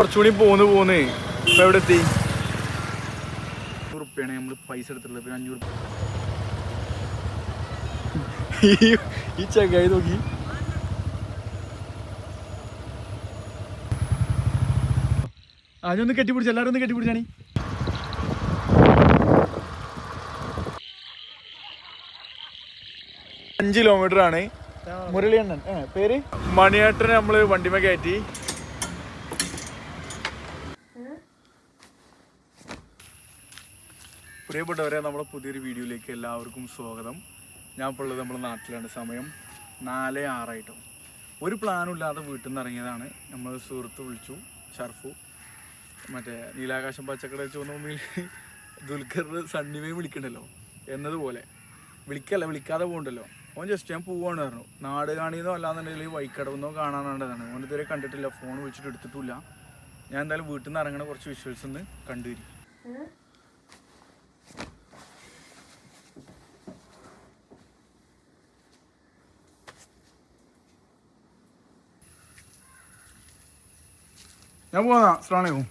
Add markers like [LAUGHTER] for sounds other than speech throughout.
കുറച്ചുകൂടി പോന്ന് പോന്ന്. ഇപ്പൊ എവിടെ എത്തി? റുപ്യാണ് നമ്മൾ പൈസ എടുത്തിട്ടുള്ളത്. പിന്നെ അഞ്ഞൂറ് ഈ- ചങ്ങായി നോക്കി. ആദ്യമൊന്ന് കെട്ടിപ്പിടിച്ചു എല്ലാവരും ഒന്ന് കെട്ടിപ്പിടിച്ചാണി അഞ്ച് കിലോമീറ്റർ ആണ്. മുരളിയണ്ണൻ. ഏ, പേര്? മണിയേട്ടനെ നമ്മൾ വണ്ടിമ കയറ്റി. പ്രിയപ്പെട്ടവരെ നമ്മുടെ പുതിയൊരു വീഡിയോയിലേക്ക് എല്ലാവർക്കും സ്വാഗതം. ഞാൻ ഇപ്പോൾ ഉള്ളത് നമ്മുടെ നാട്ടിലാണ്. സമയം നാല് ആറായിട്ടും. ഒരു പ്ലാനും ഇല്ലാതെ വീട്ടിൽ നിന്ന് ഇറങ്ങിയതാണ്. നമ്മൾ സുഹൃത്ത് വിളിച്ചു ഷർഫു മറ്റേ നീലാകാശം പച്ചക്കട ചുവന്ന ഭൂമിയിൽ ദുൽഖർ സണ്ണിമയും വിളിക്കണ്ടല്ലോ? എന്നതുപോലെ. വിളിക്കല്ല വിളിക്കാതെ പോകണ്ടല്ലോ? ഓൻ ജസ്റ്റ് ഞാൻ പോവാണ് പറഞ്ഞു. നാട് കാണിയെന്നോ അല്ലാന്നുണ്ടെങ്കിൽ വൈക്കടവെന്നോ കാണാനാണ്ടതാണ്. ഓൻ ഇതുവരെ കണ്ടിട്ടില്ല ഫോൺ വിളിച്ചിട്ട് എടുത്തിട്ടില്ല ഞാൻ എന്തായാലും വീട്ടിൽ നിന്ന് ഇറങ്ങണ കുറച്ച് വിഷ്വൽസ് ഒന്ന് കണ്ടുവരും. ഞാൻ പോവാ ശ്രാണയും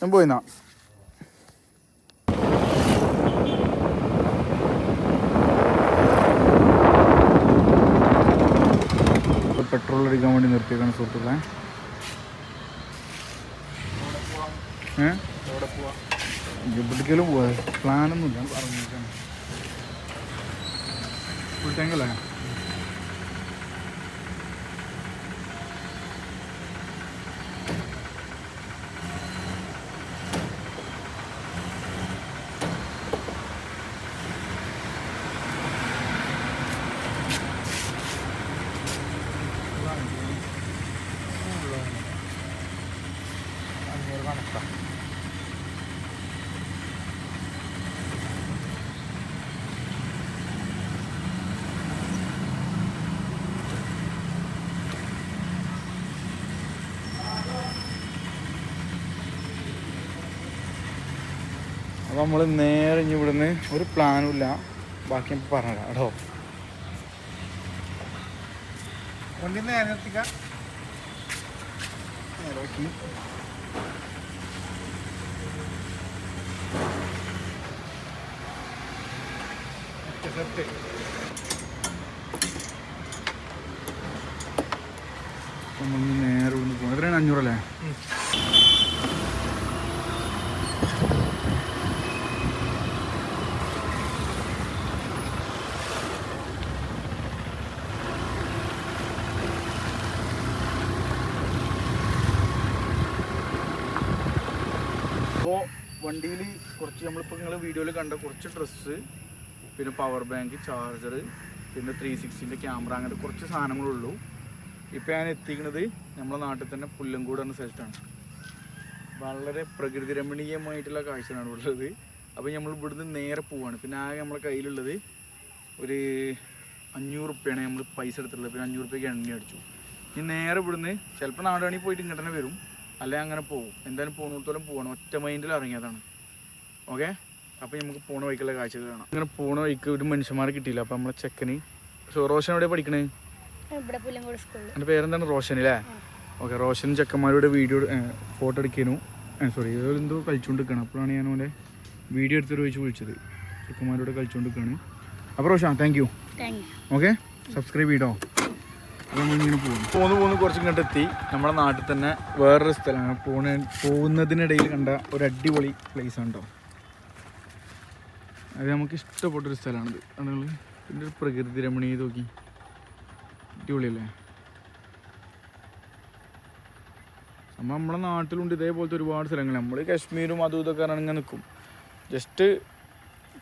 ഞാൻ പോയിന്നാ. പെട്രോൾ അടിക്കാൻ വേണ്ടി നിർത്തിയേക്കാണ് സുഹൃത്തുക്കളെ. ഏഹ് എവിടേക്കെങ്കിലും പോവാ. പ്ലാനൊന്നുമില്ല. പറഞ്ഞേക്കാണ് ഫുൾ ടാങ്ക് അല്ലേ അപ്പോൾ നമ്മൾ നേരെ ഇനി ഇവിടുന്ന് ഒരു പ്ലാനും ഇല്ല. ബാക്കി നമുക്ക് പറഞ്ഞുതരാം കേട്ടോ. നമ്മൾ ഇനി നേരെ ഇവിടുന്ന് പോകണം എത്രയാണ് അഞ്ഞൂറല്ലേ അപ്പോൾ വണ്ടിയിൽ കുറച്ച് നമ്മളിപ്പോൾ നിങ്ങൾ വീഡിയോയിൽ കണ്ട കുറച്ച് ഡ്രസ്സ് പിന്നെ പവർ ബാങ്ക് ചാർജർ പിന്നെ ത്രീ സിക്സ്റ്റിന്റെ ക്യാമറ അങ്ങനത്തെ കുറച്ച് സാധനങ്ങളുള്ളൂ. ഇപ്പോൾ ഞാൻ എത്തിക്കുന്നത് നമ്മളെ നാട്ടിൽ തന്നെ പുല്ലങ്കോട് എന്ന സ്ഥലത്താണ്. വളരെ പ്രകൃതി രമണീയമായിട്ടുള്ള കാഴ്ചയാണ് ഉള്ളത്. അപ്പോൾ നമ്മൾ ഇവിടുന്ന് നേരെ പോവാണ്. പിന്നെ ആകെ നമ്മളെ കയ്യിലുള്ളത് ഒരു അഞ്ഞൂറ് റുപ്യാണ് നമ്മൾ പൈസ എടുത്തിട്ടുള്ളത്. പിന്നെ അഞ്ഞൂറ് റുപ്യക്ക് എണ്ണ അടിച്ചു. ഇനി നേരെ ഇവിടുന്ന് ചിലപ്പോൾ നാടുകാണി പോയിട്ട് ഇങ്ങോട്ട് തന്നെ വരും. അല്ലെ അങ്ങനെ പോകും എന്തായാലും പോകുന്നിടത്തോളം പോകണം ഒറ്റ മൈൻഡിൽ ഇറങ്ങിയതാണ്. ഓക്കെ അപ്പോൾ നമുക്ക് പോണ വഴിക്കുള്ള കാഴ്ചകൾ കാണാം. അങ്ങനെ പോണ വഴിക്ക് ഒരു മനുഷ്യന്മാരെ കിട്ടിയില്ല. അപ്പോൾ നമ്മളെ ചെക്കന്. റോഷൻ എവിടെ പഠിക്കണേ? എന്റെ പേരെന്താണ്? റോഷൻ അല്ലേ? ഓക്കെ റോഷനും ചെക്കന്മാരുടെ വീഡിയോ ഫോട്ടോ എടുക്കാനു. സോറി എന്തോ കളിച്ചുകൊണ്ട് നിൽക്കണം അപ്പോഴാണ് ഞാൻ അവന്റെ വീഡിയോ എടുത്തിട്ട് ചോദിച്ച് വിളിച്ചത്. ചെക്കന്മാരോട് കളിച്ചുകൊണ്ട് നിൽക്കുകയാണ് അപ്പോൾ Roshan thank you okay subscribe ചെയ്തോ? പോന്ന് പോന്ന് കുറച്ച് ഇങ്ങോട്ട് എത്തി. നമ്മുടെ നാട്ടിൽ തന്നെ വേറൊരു സ്ഥലമാണ്. പോണ പോകുന്നതിനിടയിൽ കണ്ട ഒരു അടിപൊളി പ്ലേസ് ഉണ്ടോ അത് നമുക്ക് ഇഷ്ടപ്പെട്ടൊരു സ്ഥലമാണിത്. അതുങ്ങൾ ഇതിന്റെ ഒരു പ്രകൃതി രമണീയ നോക്കി. അടിപൊളിയല്ലേ? നമ്മൾ നമ്മുടെ നാട്ടിലുണ്ട് ഇതേപോലത്തെ ഒരുപാട് സ്ഥലങ്ങൾ. നമ്മൾ കാശ്മീരും അതും ഇതൊക്കെ ഇങ്ങനെ നിൽക്കും ജസ്റ്റ്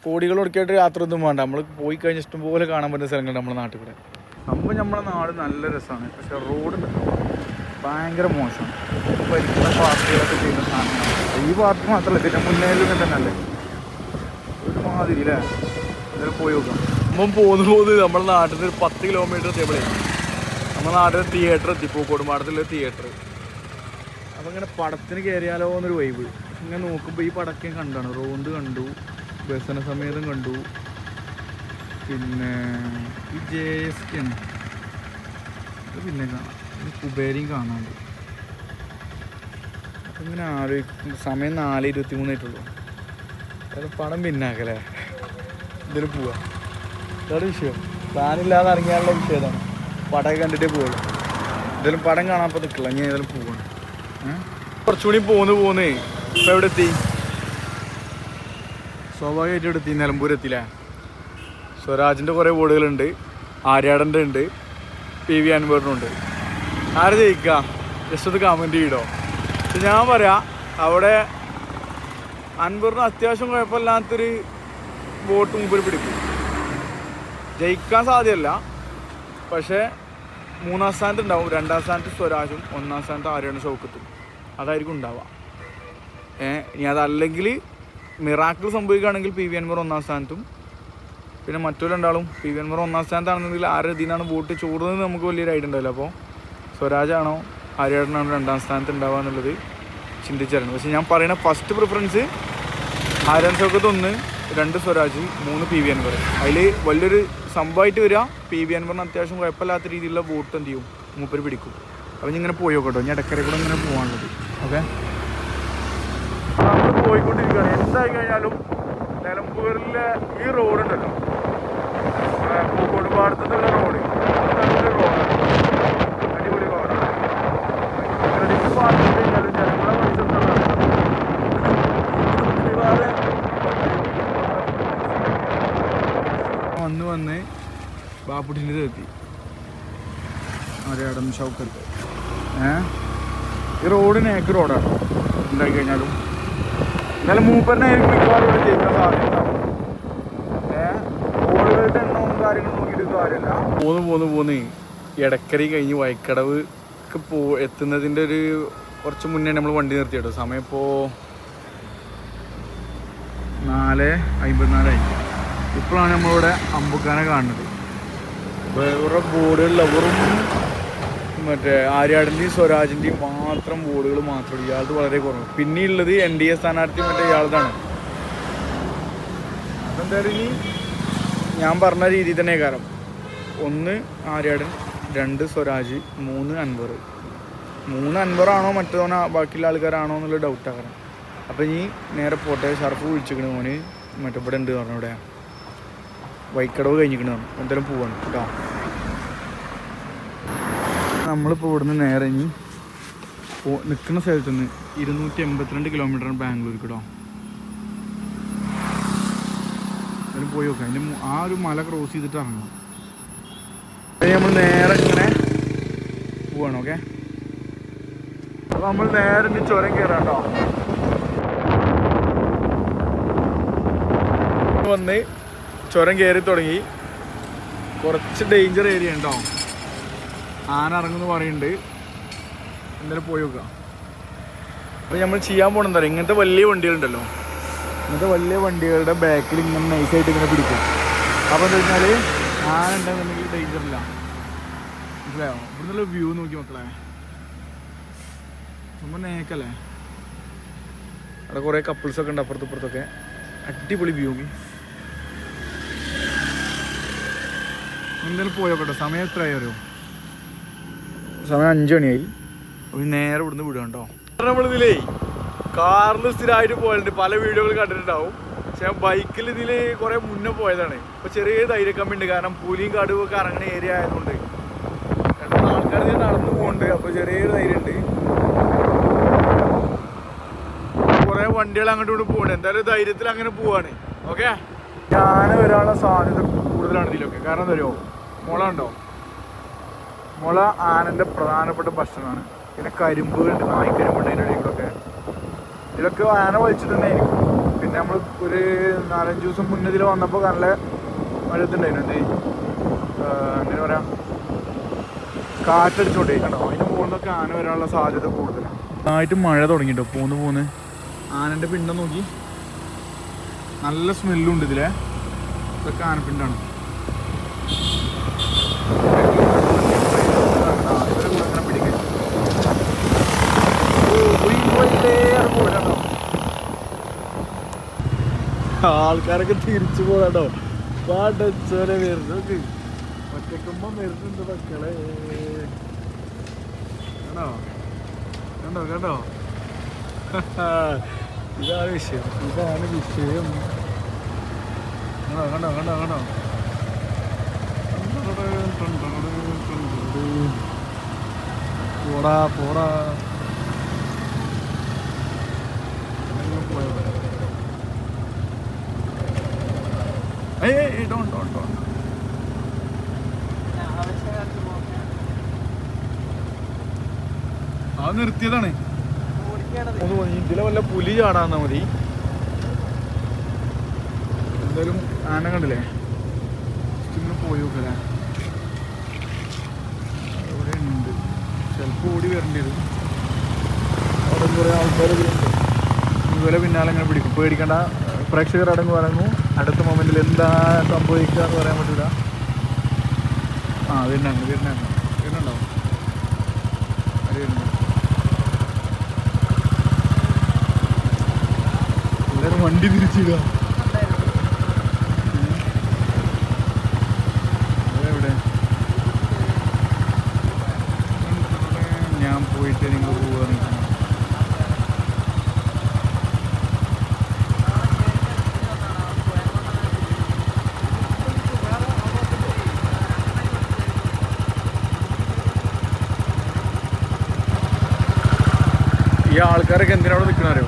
കോടികൾ ഒടുക്കിയിട്ട് യാത്ര ഒന്നും വേണ്ട. നമ്മൾ പോയി കഴിഞ്ഞ ഇഷ്ടംപോലെ കാണാൻ പറ്റുന്ന സ്ഥലങ്ങൾ നമ്മുടെ നാട്ടിൽ കൂടെ. സംഭവം നമ്മുടെ നാട് നല്ല രസമാണ്. പക്ഷെ റോഡ് ഭയങ്കര മോശമാണ്. ഭരിക്കുന്ന പാർട്ടികളൊക്കെ ചെയ്യുന്ന സാധനങ്ങളാണ്. ഈ പാർട്ടി മാത്രമല്ല ഇതിന്റെ മുന്നേലും ഇങ്ങനെ തന്നെ അല്ലേ ഒരുമാതിരി അല്ലേ ഇതിൽ പോയി നോക്കാം. അപ്പം പോന്നു പോന്ന് നമ്മുടെ നാട്ടിൽ നിന്ന് ഒരു പത്ത് കിലോമീറ്റർ എത്തിയപ്പോഴേ നമ്മുടെ നാട്ടിലെ തിയേറ്റർ എത്തി പൂക്കോട് മാടത്തിലെ തിയേറ്റർ അപ്പം ഇങ്ങനെ പടത്തിന് കയറിയാലോ എന്നൊരു വൈബ് ഇങ്ങനെ നോക്കുമ്പോൾ ഈ പടക്കം കണ്ടാണ്. റോണ്ട് കണ്ടു ബസന സമേതം കണ്ടു. പിന്നെ ഈ ജെ എസ് കെ ആണ്. അത് പിന്നെ കാണാം. കുബേരയും കാണാണ്ട്. അപ്പം ഇങ്ങനെ ആലോചിക്കും സമയം നാല് ഇരുപത്തി മൂന്നായിട്ടുള്ളൂ അതായത് പണം പിന്നാക്കല്ലേ? ഇതിൽ പോവാ. അതാണ് വിഷയം. പ്ലാനില്ലാതെ ഇറങ്ങിയാലുള്ള വിഷയം ഇതാണ്. പടം കണ്ടിട്ടേ പോവുള്ളൂ. എന്തായാലും പടം കാണാൻ നിൽക്കില്ല ഞാൻ ഏതായാലും പോവാണ്. കുറച്ചുകൂടി പോന്ന് പോന്നേ. ഇപ്പം എവിടെ എത്തി സ്വാഭാവികമായിട്ട് എടുത്തി എത്തിയില്ലേ സ്വരാജിന്റെ കുറേ ബോർഡുകളുണ്ട് ആര്യാടന്റെ ഉണ്ട് പി വി അൻവറിനുണ്ട് ആര് ജയിക്കുക ജസ്റ്റ് ഒന്ന് കമന്റ് ചെയ്തോ ഞാൻ പറയാം അവിടെ അൻവറിന് അത്യാവശ്യം കുഴപ്പമില്ലാത്തൊരു വോട്ട് മുമ്പിൽ പിടിക്കും. ജയിക്കാൻ സാധ്യമല്ല പക്ഷേ മൂന്നാം സ്ഥാനത്ത് ഉണ്ടാവും. രണ്ടാം സ്ഥാനത്ത് സ്വരാജും ഒന്നാം സ്ഥാനത്ത് ആര്യാണ് ഷൗക്കത്തും. അതായിരിക്കും ഉണ്ടാവുക. ഏഹ് ഇനി അതല്ലെങ്കിൽ മിറാക്കിൾ സംഭവിക്കുകയാണെങ്കിൽ പി വി അൻവർ ഒന്നാം സ്ഥാനത്തും പിന്നെ മറ്റൊരു രണ്ടാളും പി വി എൻമാർ ഒന്നാം സ്ഥാനത്താണെന്നുണ്ടെങ്കിൽ ആരുടെ ഇതിനാണ് വോട്ട് ചൂടുന്നത് നമുക്ക് വലിയൊരു ഐഡിയ ഉണ്ടാവില്ല അപ്പോൾ സ്വരാജാണോ ആര്യാടനാണോ രണ്ടാം സ്ഥാനത്ത് ഉണ്ടാവുക എന്നുള്ളത് ചിന്തിച്ചായിരുന്നു. പക്ഷേ ഞാൻ പറയുന്ന ഫസ്റ്റ് പ്രിഫറൻസ് ആരാൻ സൗകത്ത് ഒന്ന് രണ്ട് സ്വരാജ് മൂന്ന് പി വി അൻവർ. അതിൽ വലിയൊരു സംഭവമായിട്ട് വരിക പി വി അൻവറിന് അത്യാവശ്യം കുഴപ്പമില്ലാത്ത രീതിയിലുള്ള വോട്ട് എന്ത് ചെയ്യും? മൂപ്പര് പിടിക്കും. അപ്പം ഇങ്ങനെ പോയി നോക്കട്ടോ ഞാൻ ഇടക്കരെ കൂടെ ഇങ്ങനെ പോകാനുള്ളത് ഓക്കെ? നമ്മൾ പോയിക്കൊണ്ടിരിക്കുകയാണ്. എന്തായി കഴിഞ്ഞാലും നിലമ്പൂരിലെ ഈ റോഡ് ഉണ്ടല്ലോ ആ, പൂക്കോട് പാടത്തു റോഡ് നല്ല റോഡാണ് അടിപൊളി റോഡാണ് ക്രെഡിറ്റ് പാർട്ടി വന്ന് വന്ന് ബാപ്പുട്ടിന്റെ എത്തി. ഒരേടം ഷൗക്കത്ത്. ഏ? ഈ റോഡ് നേക്ക് റോഡാണ്. കഴിഞ്ഞാലും. എന്നാലും മൂപ്പറിനായിരിക്കും മിക്കവാറും ജയിക്കാൻ സാധ്യത. എണ്ണവും നോക്കിയിട്ട് പോന്ന് പോന്ന് പോന്ന് എടക്കരി കഴിഞ്ഞ് വൈക്കടവ് പോ എത്തുന്നതിന്റെ ഒരു കുറച്ച് മുന്നേ നമ്മൾ വണ്ടി നിർത്തി കേട്ടോ. സമയം ഇപ്പോൾ നാല് അമ്പത്തിനാലായി ഇപ്പോഴാണ് നമ്മളിവിടെ അമ്പുക്കാനെ കാണുന്നത്. വേറെ ബോർഡുകളില്ല. വെറും മറ്റേ ആര്യാടിന്റെയും സ്വരാജിന്റെയും മാത്രം ബോർഡുകൾ മാത്രമേ ഇയാളത് വളരെ കുറവ്. പിന്നെയുള്ളത് എൻ ഡി എ സ്ഥാനാർത്ഥി മറ്റേ ഇയാളതാണ് അതെന്തായാലും ഇനി ഞാൻ പറഞ്ഞ രീതി തന്നെ കാരണം ഒന്ന് ആര്യാടൻ രണ്ട് സ്വരാജ് മൂന്ന് അൻവർ. മൂന്ന് അൻവറാണോ മറ്റോന ബാക്കിയുള്ള ആൾക്കാരാണോ എന്നുള്ള ഡൗട്ടാണ് കാരണം അപ്പം ഇനി നേരെ പോട്ടെ ഷർഫ് കുഴിച്ചിക്കണ മോന്. മറ്റേ ഇവിടെ ഉണ്ട് പറഞ്ഞു ഇവിടെ. വൈക്കടവ് കഴിഞ്ഞിക്കണ എന്തായാലും പോവാണ് കേട്ടോ. നമ്മളിപ്പോൾ ഇവിടുന്ന് നേരെ ഇനി നിൽക്കുന്ന സ്ഥലത്തുനിന്ന് ഇരുന്നൂറ്റി എൺപത്തിരണ്ട് കിലോമീറ്റർ ബാംഗ്ലൂർക്ക് കേട്ടോ. അതിന് പോയി നോക്കാം. അതിന്റെ ആ ഒരു മല ക്രോസ് ചെയ്തിട്ട് ഇറങ്ങണം. നമ്മൾ നേരെ ഇങ്ങനെ പോവാണ് ഓക്കെ അപ്പോൾ നമ്മൾ നേരെ ഇനി ചുരം കയറാം വന്ന് ചുരം കയറി തുടങ്ങി. കുറച്ച് ഡേഞ്ചർ ഏരിയ ഉണ്ടോ? ആന ഇറങ്ങുന്നു പറയുന്നുണ്ട്. എന്തായാലും പോയി നോക്കാം. അപ്പോൾ നമ്മൾ ചെയ്യാൻ പോകണം എന്താ ഇങ്ങനത്തെ വലിയ വണ്ടികളുണ്ടല്ലോ. ഇങ്ങനത്തെ വലിയ വണ്ടികളുടെ ബാക്കിൽ ഇങ്ങനെ നൈസായിട്ട് ഇങ്ങനെ പിടിക്കും. അപ്പോൾ എന്താ വെച്ചാൽ ആനുണ്ടെന്നുണ്ടെങ്കിൽ ഡേഞ്ചർ ഇല്ല. മനസ്സിലായോ? ഇവിടുന്നുള്ള വ്യൂ നോക്കി മക്കളെ. നമ്മൾ നേക്കല്ലേ? അവിടെ കുറേ കപ്പിൾസ് ഒക്കെ ഉണ്ട് അപ്പുറത്തും ഇപ്പുറത്തൊക്കെ അടിപൊളി വ്യൂ എന്തായാലും പോയോട്ടെ സമയം എത്രയായി അറിയോ? സമയം അഞ്ചു മണിയായി. നേരെ ഇവിടുന്ന് വിടുക കേട്ടോ. നമ്മളിതിലേ കാറിൽ സ്ഥിരമായിട്ട് പോയിട്ടുണ്ട് പല വീഡിയോകൾ കണ്ടിട്ടുണ്ടാവും. പക്ഷെ ഞാൻ ബൈക്കിൽ ഇതിൽ കുറേ മുന്നേ പോയതാണ്. ഇപ്പൊ ചെറിയ ധൈര്യക്കമ്മിണ്ട് കാരണം പുലിയും കടുവും ഒക്കെ ഇറങ്ങുന്ന ഏരിയ ആയതുകൊണ്ട്. രണ്ടും ആൾക്കാർ ഞാൻ നടന്നു പോകുന്നുണ്ട് അപ്പോൾ ചെറിയൊരു ധൈര്യമുണ്ട് കുറേ വണ്ടികൾ അങ്ങോട്ട് ഇങ്ങോട്ട് പോകുന്നുണ്ട് എന്തായാലും ധൈര്യത്തിൽ അങ്ങനെ പോവാണ്. ഓക്കെ? ഞാൻ ഒരാളെ സാധ്യത കൂടുതലാണ് ഇതിലൊക്കെ. കാരണം എന്താ മുള ഉണ്ടോ? മുള ആനന്റെ പ്രധാനപ്പെട്ട ഭക്ഷണമാണ്. പിന്നെ കരിമ്പുകളുണ്ട്. നായ്ക്കരിമ്പുണ്ട് കൂടെ ഒക്കെ ഇതിലൊക്കെ ആന വലിച്ചിട്ടുണ്ടായിരുന്നു പിന്നെ നമ്മൾ ഒരു നാലഞ്ച് ദിവസം മുന്നേ ഇതിൽ വന്നപ്പോൾ നല്ല മഴത്തുണ്ടായിരുന്നു എന്ത് എന്താ പറയാ? കാറ്റടിച്ചോണ്ടേ. കണ്ടോ? അതിന് മുകളിൽ നിന്നൊക്കെ ആന വരാനുള്ള സാധ്യത കൂടുതലാണ് ആയിട്ട് മഴ തുടങ്ങിട്ടോ. പോന്ന് പോന്ന്. ആനന്റെ പിണ്ടം നോക്കി. നല്ല സ്മെല്ലുണ്ട് ഇതിലെ. ഇതൊക്കെ ആനപ്പിണ്ടാണ് ആ, ഇവരെ കൂടെ ഇങ്ങനെ പിടിക്കാൻ. ഓ, പോയി, പോയിട്ടേ അത് പോരാട്ടോ. ആൾക്കാരൊക്കെ തിരിച്ചു പോകാട്ടോ പാടച്ചോരെ വരുന്നത് ഒറ്റക്കുമ്പോ വരുന്നുണ്ട് മക്കളെ. കണ്ടോ? കണ്ടോ? കണ്ടോ? [LAUGHS] ഇതാണ് വിഷയം. ഇതാണ് വിഷയം. കണ്ടോ? കണ്ടോ? കണ്ടോ? കണ്ടോ? പോടാ പോടാ എല്ലാം പോയോ? ഏയ് ഏയ് ഡോണ്ട് don't, don't, don't. ആ നിർത്തിയതാണ്. ഇതിലെ വല്ല പുലി ചാടാന്നാ മതി. എന്തായാലും ആന കണ്ടില്ലേ? ഇങ്ങനെ പോയി നോക്കല്ലേ? അവിടെ ഉണ്ട്. ചിലപ്പോൾ ഓടി വരേണ്ടി വരും. അവിടെ കുറേ ആൾക്കാർ ഇതുപോലെ പിന്നാലെ ഇങ്ങനെ പിടിക്കും. പേടിക്കേണ്ട. പ്രേക്ഷകർ അടങ്ങ് പറയുന്നു. അടുത്ത മൊമെന്റിൽ എന്താ സംഭവിക്കുക എന്ന് പറയാൻ പറ്റില്ല ആ വീടിനാണ് വീടിനാണ് വരുന്നുണ്ട് എല്ലാവരും വണ്ടി തിരിച്ചിടുക എവിടെ ഞാൻ പോയിട്ട് നിങ്ങൾ പോവാ ഈ ആൾക്കാരൊക്കെ എന്തിനാണ് നിൽക്കണോ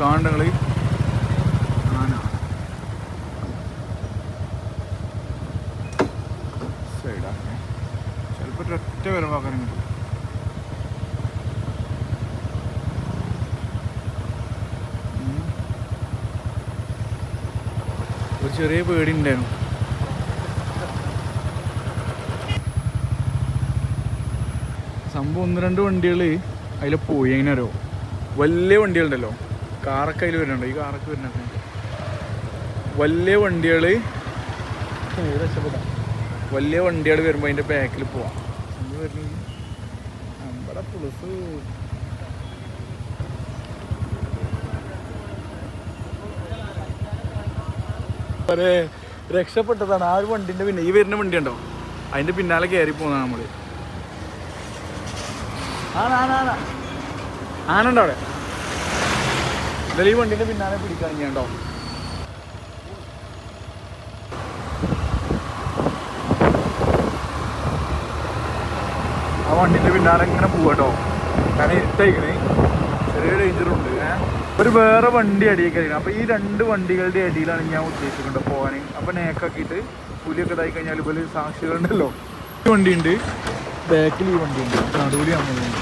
കാണ്ടങ്ങൾ ആന. ഒറ്റ വരവാക്കാനും. ഒരു ചെറിയ പേടി ഉണ്ടായിരുന്നു. സംഭവം ഒന്ന് രണ്ട് വണ്ടികൾ അതിൽ പോയി എങ്ങനെ അറിയോ വലിയ വണ്ടികളുണ്ടല്ലോ. കാറൊക്കെ അതിൽ വരുന്നുണ്ട്. ഈ കാറൊക്കെ വരുന്നുണ്ട്. വലിയ വണ്ടികൾ വലിയ വണ്ടികൾ വരുമ്പോൾ അതിന്റെ ബാക്കിൽ പോവാം. നമ്മുടെ പുളിസ് ഒരേ രക്ഷപ്പെട്ടതാണ്. ആ ഒരു വണ്ടിന്റെ പിന്നെ ഈ വരുന്ന വണ്ടി ഉണ്ടോ അതിന്റെ പിന്നാലെ കയറി പോകുന്നതാണ് നമ്മൾ ആന അവിടെ. എന്തായാലും ഈ വണ്ടിന്റെ പിന്നാലെ പിടിക്കാൻ ചെയ്യണ്ടോ ആ വണ്ടിന്റെ പിന്നാലെ ഇങ്ങനെ പോവാട്ടോ കാരണം ഇരുട്ടയിക്കണേ ചെറിയ ഡേഞ്ചറുണ്ട് ഒരു വേറെ വണ്ടി അടിയൊക്കെ അപ്പൊ ഈ രണ്ട് വണ്ടികളുടെ അടിയിലാണ് ഞാൻ ഉദ്ദേശിക്കുന്നത് പോകാൻ. അപ്പൊ നേക്കാക്കിയിട്ട് പുലിയൊക്കെ ഇതായി കഴിഞ്ഞാൽ പോലെ സാക്ഷികളുണ്ടല്ലോ. വണ്ടിയുണ്ട്. ബാക്കിൽ ഈ വണ്ടിയുണ്ട്. നടുവിൽ നമ്മളുണ്ട്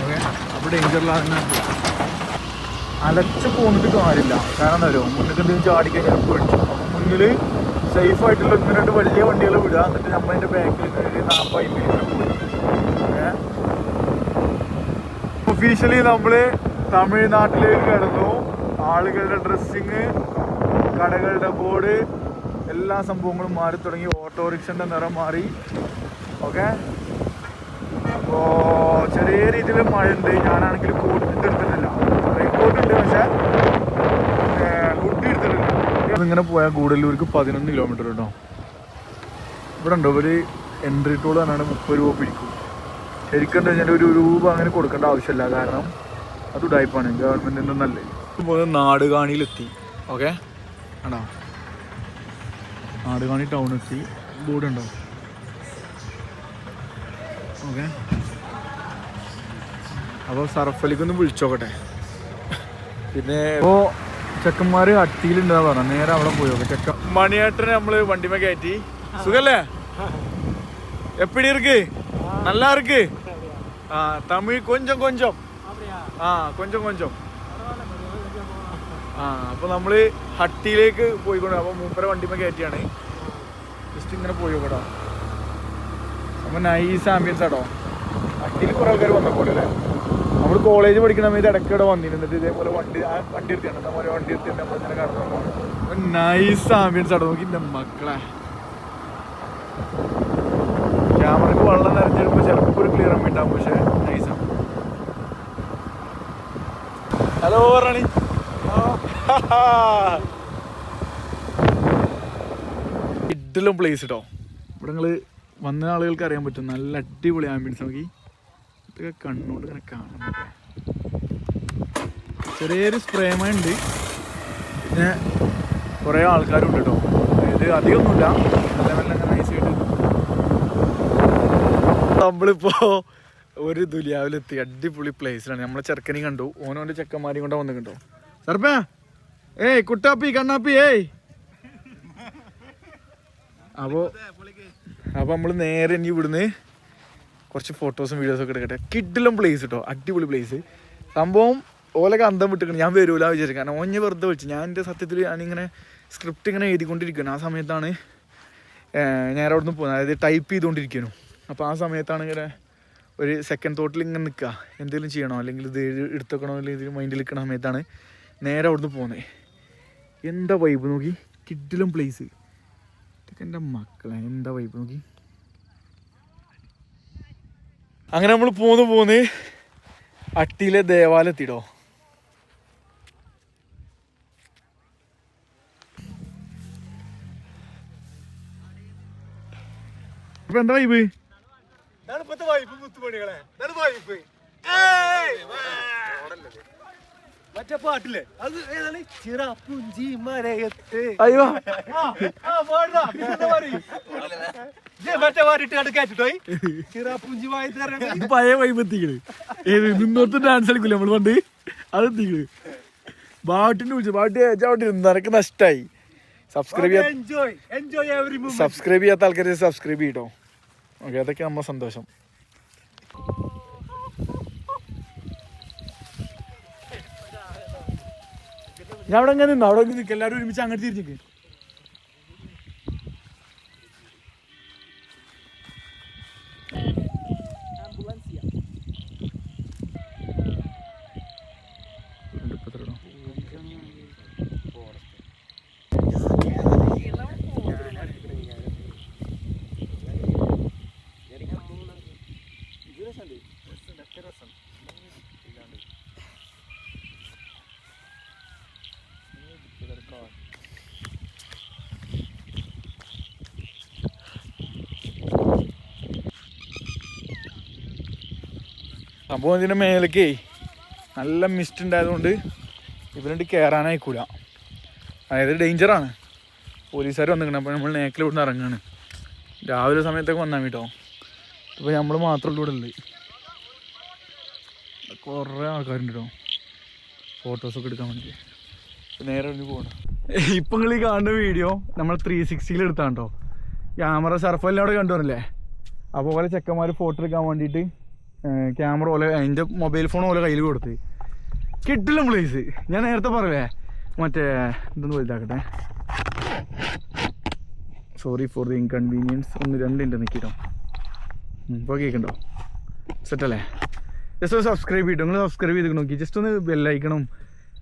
ഓക്കെ? അപ്പോൾ ഡേഞ്ചറിലാണ് അലച്ച് പോന്നിട്ട് കാര്യമില്ല. കാരണം എന്താ പറയുക മുന്നിൽ എന്തെങ്കിലും ചാടിക്കഴിഞ്ഞാൽ പേടിച്ചു. മുന്നിൽ സേഫ് ആയിട്ടുള്ള ഒന്ന് രണ്ട് വലിയ വണ്ടികൾ വിടുക. എന്നിട്ട് നമ്മൾ അതിന്റെ ബാക്കിൽ ഒരു നാൽപ്പത് ഒഫീഷ്യലി നമ്മൾ തമിഴ്നാട്ടിലേക്ക് കടന്നു. ആളുകളുടെ ഡ്രസ്സിങ് കടകളുടെ ബോർഡ് എല്ലാ സംഭവങ്ങളും മാറി തുടങ്ങി. ഓട്ടോറിക്ഷന്റെ നിറം മാറി. ഓക്കെ? അപ്പോൾ ചെറിയ രീതിയിൽ മഴ ഉണ്ട് ഞാനാണെങ്കിൽ കോട്ട് എടുത്തിട്ടില്ല റെയിൻകോട്ട് ഉണ്ട് പക്ഷേ ഹുഡ് എടുത്തിട്ടില്ല ഇങ്ങനെ പോയാൽ ഗൂഡല്ലൂർക്ക് പതിനൊന്ന് കിലോമീറ്റർ കേട്ടോ ഇവിടെ ഉണ്ടോ? ഒരു എൻട്രി ടോൾ തന്നെയാണ് മുപ്പത് രൂപ പിടിക്കും. ശരിക്കും എന്താ ഒരു രൂപ അങ്ങനെ കൊടുക്കേണ്ട ആവശ്യമില്ല. കാരണം അത് ഉടായ്പാണ് ഗവൺമെന്റിൽ നിന്നല്ലേ നാട് കാണിയിലെത്തി ഓക്കെ? ആണോ? നാടുകാണി ടൗൺ എത്തി. ബോർഡ് ഉണ്ടോ? ഓക്കെ. അപ്പോൾ സർഫലിക്കൊന്ന് വിളിച്ചോക്കട്ടെ. പിന്നെ ഇപ്പോൾ ചെക്കന്മാർ അട്ടിയിലുണ്ടെന്നാ പറഞ്ഞു. നേരെ അവിടെ പോയി നോക്കാം. ചെക്ക മണിയേട്ടനെ നമ്മൾ വണ്ടിമേ കയറ്റി. സുഖല്ലേ? എപ്പിടി ഇருக்கு നല്ല இருக்கு ആ തമിഴ് கொஞ்சம் കൊഞ്ചം. ആ കൊഞ്ചം കൊഞ്ചം. ആ അപ്പൊ നമ്മൾ ഹട്ടിയിലേക്ക് പോയിക്കൊണ്ട് അപ്പൊ മൂപ്പര വണ്ടിമ കയറ്റിയാണ്. ജസ്റ്റ് ഇങ്ങനെ പോയി കൂടാ അപ്പൊ നൈസ് ആംബിയൻസ് ആട്ടോ. അടിയിൽ കുറെ ആൾക്കാർ വന്നപ്പോഴല്ലേ നമ്മൾ കോളേജ് പഠിക്കുന്ന സമയത്ത് ഇടയ്ക്ക് ഇവിടെ വന്നിരുന്നിട്ട് ഇതേപോലെ വണ്ടി വണ്ടി എടുത്തിട്ടുണ്ട് വണ്ടി എടുത്തിട്ട് നമ്മളിങ്ങനെ കടന്നു നൈസ് ആംബിയൻസ് ആട്ടോ. നോക്കി എന്റെ മക്കളെ. ക്യാമറക്ക് വെള്ളം നിറഞ്ഞെടുക്കുമ്പോൾ ചിലപ്പോൾ ഒരു ക്ലിയർ ഉണ്ടാവും. പക്ഷേ നൈസാണ് ഹലോ റണി ഇഡിലും പ്ലേസ് കേട്ടോ ഇവിടെ നിങ്ങൾ വന്ന ആളുകൾക്ക് അറിയാൻ പറ്റും. നല്ല അടിപൊളി ആംബിയൻസ് നോക്കി. ഇതൊക്കെ കണ്ണുകൊണ്ട് ഇങ്ങനെ പറ്റും ചെറിയൊരു സ്പ്രേമ ഉണ്ട്. പിന്നെ കുറേ ആൾക്കാരുണ്ട് കേട്ടോ ഇത് അധികമൊന്നുമില്ല. നല്ല നല്ല നൈസ് കിട്ടും ആയിട്ട്. നമ്മളിപ്പോ ഒരു ദുലിയാവിലെത്തി അടിപൊളി പ്ലേസിലാണ് നമ്മളെ ചെറുക്കനെയും കണ്ടു. ഓനോന്റെ ചെക്കന്മാരെയും കൊണ്ടാ വന്നു കണ്ടോ. സർപ്പ. ഏയ് കുട്ടാപ്പി കണ്ണാപ്പി ഏയ്. അപ്പോ അപ്പൊ നമ്മൾ നേരെ ഇനി ഇവിടുന്ന് കുറച്ച് ഫോട്ടോസും വീഡിയോസും ഒക്കെ എടുക്കട്ടെ. കിഡിലും പ്ലേസ് കേട്ടോ അടിപൊളി പ്ലേസ് സംഭവം ഓലൊക്കെ അന്തം വിട്ടിക്കണം. ഞാൻ വരൂല വിചാരിച്ചു. കാരണം ഓഞ്ഞ് വെറുതെ വിളിച്ചു. ഞാൻ എന്റെ സത്യത്തിൽ ഞാനിങ്ങനെ സ്ക്രിപ്റ്റ് ഇങ്ങനെ എഴുതിക്കൊണ്ടിരിക്കുകയാണ്. ആ സമയത്താണ് ഞാൻ അവിടെ നിന്ന് പോകുന്നത്. അതായത് ടൈപ്പ് ചെയ്തുകൊണ്ടിരിക്കുന്നു അപ്പോൾ ആ സമയത്താണ് ഇങ്ങനെ ഒരു സെക്കൻഡ് തോട്ടിൽ ഇങ്ങനെ നിൽക്കുക. എന്തെങ്കിലും ചെയ്യണോ? അല്ലെങ്കിൽ ഇത് എടുത്തേക്കണോ അല്ലെങ്കിൽ ഇതിൽ മൈൻഡിൽ നിൽക്കുന്ന സമയത്താണ് നേരെ അവിടുന്ന് പോകുന്നത്. എന്താ വൈബ് നോക്കി? കിഡിലും പ്ലേസ് ഇതൊക്കെ എന്റെ മക്കളെ എന്താ വൈബ് നോക്കി? അങ്ങനെ നമ്മൾ പോന്ന് പോന്ന് അട്ടിയിലെ ദേവാലയത്തിടോ എത്തിയിടോ ഇപ്പൊ എന്താ വൈബ് വൈപ്പ് ഇപ്പത്തെ വൈഫ് മുത്തുമണികളെ ഇതാണ് വൈഫ് മറ്റേ പാട്ടില്ലേ? അത് ഏതാണ്? ചിറപ്പുഞ്ചി മരയത്ത്. അയ്യോ? മറ്റേ കണ്ട് കേട്ടിട്ടോയി ചിറപ്പുഞ്ചി പഴയ വൈബത്തിക്കണ് ഏത് നിന്നോർത്ത് ഡാൻസ് കളിക്കൂല നമ്മൾ പണ്ട്? അത് പാട്ടിന് വിളിച്ചു പാട്ട് ചവിട്ടി നിനക്ക് നഷ്ടായി. സബ്സ്ക്രൈബ് സബ്സ്ക്രൈബ് ചെയ്യാത്ത ആൾക്കാർ സബ്സ്ക്രൈബ് ചെയ്യട്ടോ ഓക്കെ അതൊക്കെ നമ്മ സന്തോഷം. അവിടെ അങ്ങനെ നിന്നു. അവിടെ നിൽക്കുക എല്ലാവരും ഒരുമിച്ച് അങ്ങോട്ട് തിരിഞ്ഞിക്ക് സംഭവം ഇതിന്റെ മേലേക്ക് നല്ല മിസ്റ്റ് ഉണ്ടായതുകൊണ്ട് ഇവരുണ്ട് കയറാനായിക്കൂല അതായത് ഡേഞ്ചറാണ് പോലീസുകാർ വന്നിരിക്കണം അപ്പോൾ നമ്മൾ നേക്കിൽ ഇവിടുന്ന് ഇറങ്ങാണ്. രാവിലെ സമയത്തൊക്കെ വന്നാൽ കേട്ടോ. ഇപ്പോൾ നമ്മൾ മാത്രമല്ല ഇവിടെ ഉള്ളത് കുറേ ആൾക്കാരുണ്ട് കേട്ടോ. ഫോട്ടോസൊക്കെ എടുക്കാൻ വേണ്ടി. നേരെ ഒന്ന് പോകണം ഇപ്പം നിങ്ങൾ ഈ കാണുന്ന വീഡിയോ നമ്മൾ ത്രീ സിക്സ്റ്റിയിൽ എടുത്താണ് കേട്ടോ. ക്യാമറ സർഫെല്ലാം അവിടെ കണ്ടുവരില്ലേ അപ്പോൾ പോലെ ചെക്കന്മാർ ഫോട്ടോ എടുക്കാൻ വേണ്ടിയിട്ട് ക്യാമറ പോലെ അതിന്റെ മൊബൈൽ ഫോൺ പോലെ കയ്യിൽ കൊടുത്ത്. കിട്ടില്ല പ്ലേസ് ഞാൻ നേരത്തെ പറയേ മറ്റേ ഇതൊന്ന് വലുതാക്കട്ടെ. സോറി ഫോർ ദി ഇൻകൺവീനിയൻസ് ഒന്ന് രണ്ടിന്റെ നിൽക്കിട്ടോ ഇപ്പോൾ കേൾക്കണ്ടോ സെറ്റല്ലേ ജസ്റ്റ് ഒന്ന് സബ്സ്ക്രൈബ് ചെയ്തിട്ട് നിങ്ങൾ സബ്സ്ക്രൈബ് ചെയ്ത് നോക്കി. ജസ്റ്റ് ഒന്ന് ബെല്ലൈക്കണം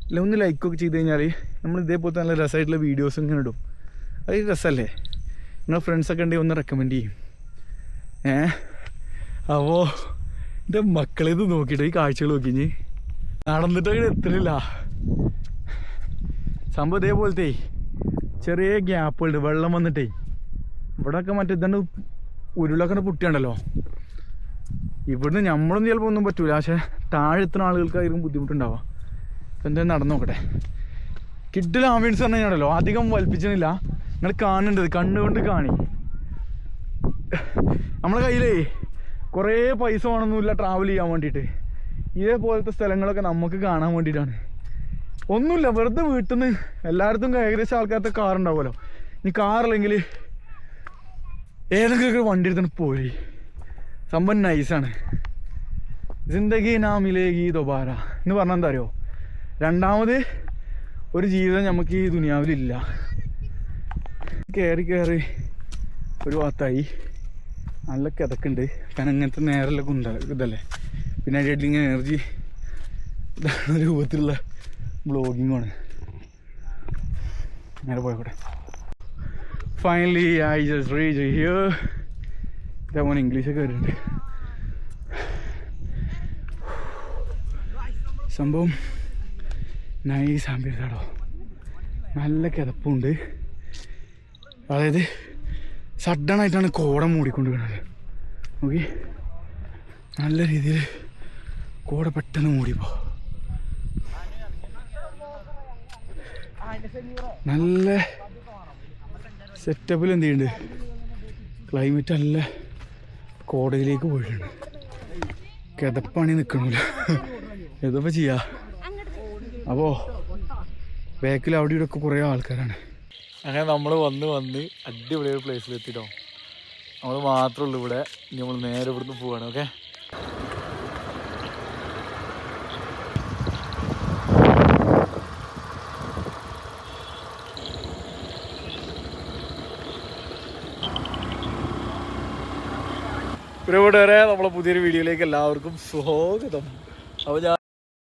അല്ല ഒന്ന് ലൈക്കൊക്കെ ചെയ്ത് കഴിഞ്ഞാൽ നമ്മൾ ഇതേപോലത്തെ നല്ല രസമായിട്ടുള്ള വീഡിയോസ് ഇങ്ങനെ ഇടും. അത് രസമല്ലേ നിങ്ങളെ ഫ്രണ്ട്സൊക്കെ ഉണ്ടെങ്കിൽ ഒന്ന് റെക്കമെൻഡ് ചെയ്യും. ഏ? അപ്പോൾ എന്റെ ഇത് നോക്കിയിട്ട് ഈ കാഴ്ചകൾ നോക്കി ഇനി. നടന്നിട്ട് അങ്ങനെ എത്തണില്ല. സംഭവം ഇതേപോലത്തെ ചെറിയ ഗ്യാപ്പുകളുണ്ട് വെള്ളം വന്നിട്ടേ. ഇവിടെയൊക്കെ മറ്റേ ഇതാണ് ഉരുളക്കണ പൊട്ടിയുണ്ടല്ലോ. ഇവിടുന്ന് നമ്മളൊന്നും ചിലപ്പോൾ ഒന്നും പറ്റൂല. പക്ഷെ താഴെ എത്തുന്ന ആളുകൾക്കായിരിക്കും ബുദ്ധിമുട്ടുണ്ടാവുക. അപ്പം എന്തായാലും നടന്നു നോക്കട്ടെ. കിഡിൽ ആംബിയൻസ് പറഞ്ഞു അധികം വലിപ്പിച്ചില്ല നിങ്ങൾ കാണേണ്ടത് കണ്ണുകൊണ്ട് കാണി. നമ്മളെ കയ്യിലേ കുറേ പൈസ വേണമെന്നില്ല ട്രാവൽ ചെയ്യാൻ വേണ്ടിയിട്ട്. ഇതേപോലത്തെ സ്ഥലങ്ങളൊക്കെ നമുക്ക് കാണാൻ വേണ്ടിയിട്ടാണ്. ഒന്നുമില്ല വെറുതെ വീട്ടിൽ നിന്ന് എല്ലായിടത്തും ഏകദേശം ആൾക്കാരത്തെ കാർ ഉണ്ടാവുമല്ലോ. ഇനി കാറില്ലെങ്കിൽ ഏതെങ്കിലും ഒരു വണ്ടി എടുത്തിട്ട് പോയി സംഭവം നൈസാണ് ജിന്ദഗി നാമിലേക്ക് ഈ ദൊബാര. എന്ന് പറഞ്ഞാൽ എന്താ അറിയോ? രണ്ടാമത് ഒരു ജീവിതം നമുക്ക് ഈ ദുനിയാവിലില്ല. കയറി കയറി ഒരു ഭാഗത്തായി നല്ല കിതക്കുണ്ട്. കാരണം ഇങ്ങനത്തെ നേരല്ല കുണ്ട ഇതല്ലേ? പിന്നെ അതിന്റെ ഇങ്ങനെ എനർജി രൂപത്തിലുള്ള ബ്ലോഗിങ്ങാണ് നേരെ പോയിക്കോട്ടെ. Finally I just reach here ഇതേപോലെ ഇംഗ്ലീഷൊക്കെ വരുന്നുണ്ട് സംഭവം നൈസ് ആംബിയൻസ് ആടോ നല്ല കിതപ്പുണ്ട്. അതായത് സഡനായിട്ടാണ് കോട മൂടിക്കൊണ്ട് വീണത് ഓക്കെ നല്ല രീതിയിൽ കോട പെട്ടെന്ന് മൂടിപ്പോ. നല്ല സെറ്റപ്പിൽ എന്ത് ചെയ്യുന്നുണ്ട് ക്ലൈമറ്റ് നല്ല കോടയിലേക്ക് പോയിട്ടുണ്ട്. കിതപ്പാണി നിൽക്കണില്ല എന്തപ്പോൾ ചെയ്യാ. അപ്പോ ബാക്കിൽ അവിടെ ഇവിടെ ഒക്കെ കുറേ ആൾക്കാരാണ്. അങ്ങനെ നമ്മൾ വന്ന് വന്ന് അടിപൊളി ഒരു പ്ലേസിൽ എത്തിട്ടോ. നമ്മൾ മാത്രമേ ഉള്ളൂ ഇവിടെ. ഇനി നമ്മൾ നേരെ ഇവിടുന്ന് പോവാണ് ഓക്കെ പ്രിയപ്പെട്ടവരെ നമ്മളെ പുതിയൊരു വീഡിയോയിലേക്ക് എല്ലാവർക്കും സ്വാഗതം. അപ്പോൾ ഞാൻ